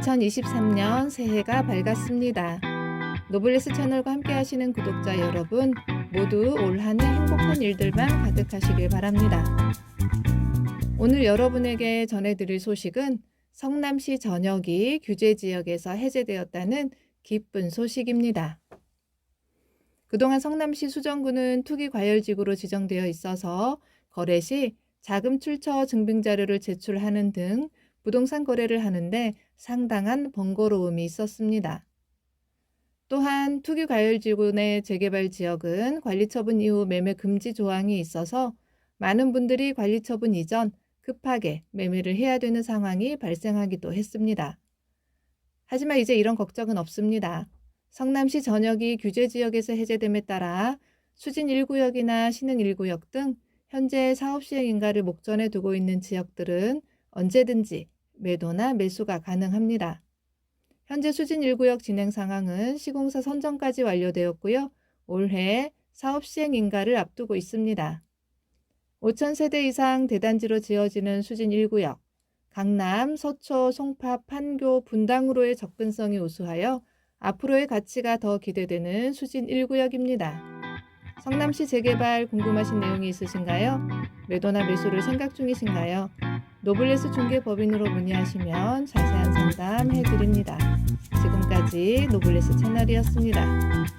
2023년 새해가 밝았습니다. 노블레스 채널과 함께 하시는 구독자 여러분 모두 올 한 해 행복한 일들만 가득하시길 바랍니다. 오늘 여러분에게 전해드릴 소식은 성남시 전역이 규제 지역에서 해제되었다는 기쁜 소식입니다. 그동안 성남시 수정구는 투기 과열지구로 지정되어 있어서 거래 시 자금 출처 증빙 자료를 제출하는 등 부동산 거래를 하는데 상당한 번거로움이 있었습니다. 또한 투기 과열지구 내 재개발 지역은 관리처분 이후 매매 금지 조항이 있어서 많은 분들이 관리처분 이전 급하게 매매를 해야 되는 상황이 발생하기도 했습니다. 하지만 이제 이런 걱정은 없습니다. 성남시 전역이 규제 지역에서 해제됨에 따라 수진 1구역이나 신흥 1구역 등 현재 사업 시행 인가를 목전에 두고 있는 지역들은 언제든지 매도나 매수가 가능합니다. 현재 수진 1구역 진행 상황은 시공사 선정까지 완료되었고요. 올해 사업 시행 인가를 앞두고 있습니다. 5천 세대 이상 대단지로 지어지는 수진 1구역, 강남, 서초, 송파, 판교, 분당으로의 접근성이 우수하여 앞으로의 가치가 더 기대되는 수진 1구역입니다. 성남시 재개발 궁금하신 내용이 있으신가요? 매도나 매수를 생각 중이신가요? 노블레스 중개법인으로 문의하시면 자세한 상담 해드립니다. 지금까지 노블레스 채널이었습니다.